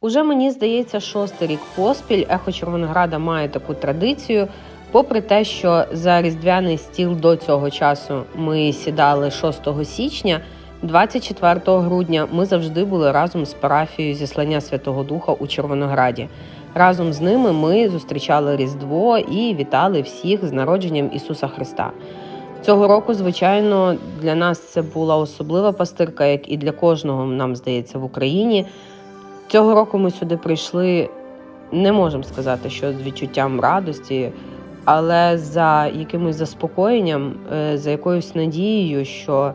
Уже мені здається, шостий рік поспіль ехо Червонограда має таку традицію. Попри те, що за різдвяний стіл до цього часу ми сідали 6 січня, 24 грудня ми завжди були разом з парафією зіслання Святого Духа у Червонограді. Разом з ними ми зустрічали Різдво і вітали всіх з народженням Ісуса Христа. Цього року, звичайно, для нас це була особлива пастирка, як і для кожного, нам здається, в Україні. Цього року ми сюди прийшли, не можемо сказати, що з відчуттям радості, але за якимось заспокоєнням, е, за якоюсь надією, що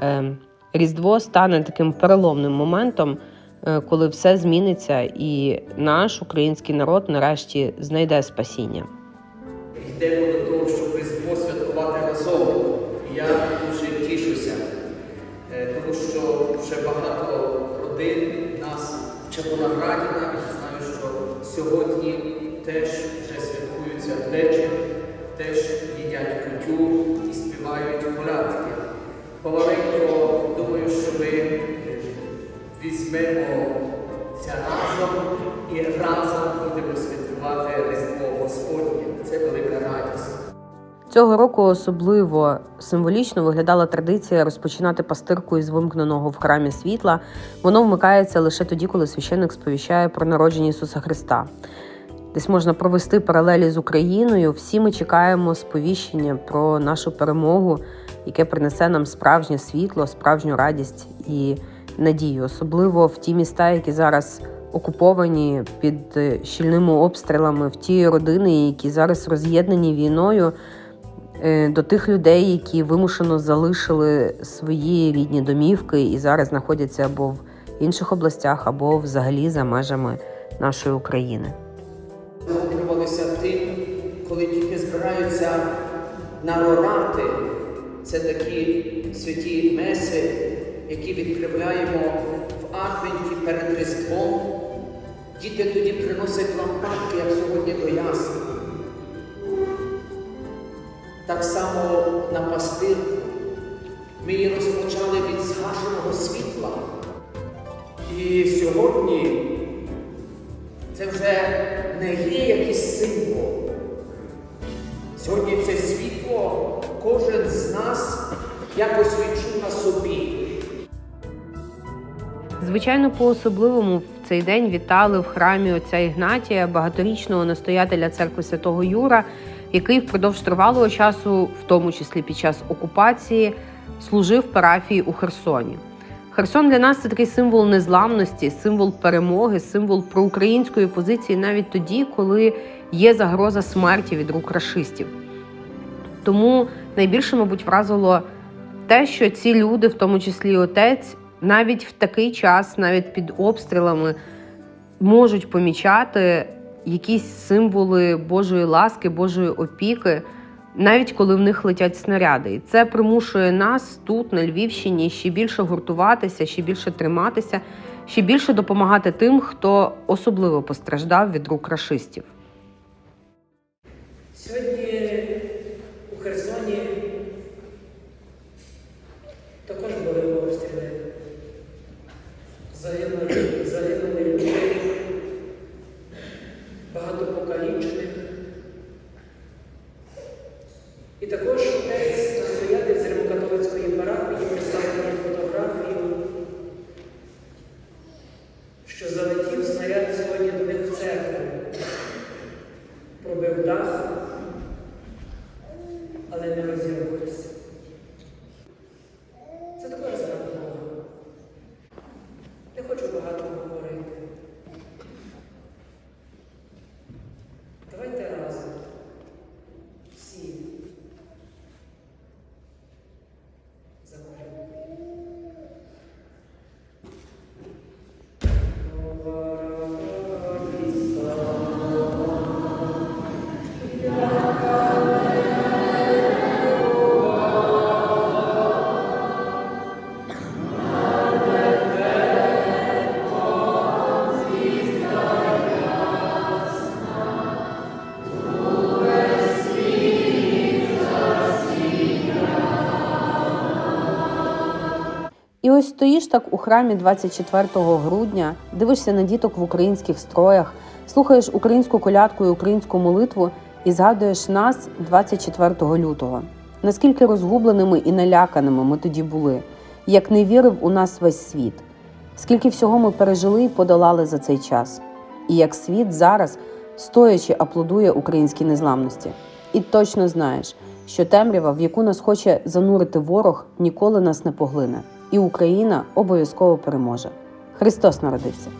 е, Різдво стане таким переломним моментом, е, коли все зміниться, і наш український народ нарешті знайде спасіння. Йдемо до того, щоб Різдво святкувати разом. Я дуже тішуся, тому що вже багато родин нас Червонограді навіть знаю, що сьогодні теж вже святкуються вечір, теж їдять кутю і співають колядки. Помаленько думаю, що ми візьмемося разом і разом будемо святкувати Різдво Господнє. Це велика. Цього року особливо символічно виглядала традиція розпочинати пастирку із вимкненого в храмі світла. Воно вмикається лише тоді, коли священник сповіщає про народження Ісуса Христа. Десь можна провести паралелі з Україною. Всі ми чекаємо сповіщення про нашу перемогу, яке принесе нам справжнє світло, справжню радість і надію, особливо в ті міста, які зараз окуповані під е, щільними обстрілами, в ті родини, які зараз роз'єднані війною, до тих людей, які вимушено залишили свої рідні домівки і зараз знаходяться або в інших областях, або взагалі за межами нашої України. захоплювалися тим, коли тільки збираються нарорати. Це такі святі меси, які відкриваємо в Адвенті перед Різдвом. Діти тоді приносять лампадки, як сьогодні до ясла. Так само на пастирку. Ми її розпочали від згашеного світла. І сьогодні це вже не є якийсь символ. Сьогодні це світло кожен з нас якось відчув на собі. Звичайно, по-особливому в цей день вітали в храмі отця Ігнатія, багаторічного настоятеля церкви Святого Юра, який впродовж тривалого часу, в тому числі під час окупації, служив парафії у Херсоні. Херсон для нас це такий символ незламності, символ перемоги, символ проукраїнської позиції навіть тоді, коли є загроза смерті від рук рашистів. Тому найбільше, мабуть, вразило те, що ці люди, в тому числі і отець, навіть в такий час, навіть під обстрілами, можуть помічати якісь символи Божої ласки, Божої опіки, навіть коли в них летять снаряди. І це примушує нас тут, на Львівщині, ще більше гуртуватися, ще більше триматися, ще більше допомагати тим, хто особливо постраждав від рук рашистів. Сьогодні у Херсоні також були обстріли. Загинули, загинули люди, багато покалічених. І також отець настоятель з Римокатолицької парафії представлені фотографію, що залетів снаряд сьогодні до них в церкву, пробив дах, так у храмі 24 грудня, дивишся на діток в українських строях, слухаєш українську колядку і українську молитву і згадуєш нас 24 лютого. Наскільки розгубленими і наляканими ми тоді були, як не вірив у нас весь світ, скільки всього ми пережили і подолали за цей час, і як світ зараз стоячи аплодує українській незламності. І точно знаєш, що темрява, в яку нас хоче занурити ворог, ніколи нас не поглине, і Україна обов'язково переможе. Христос народився.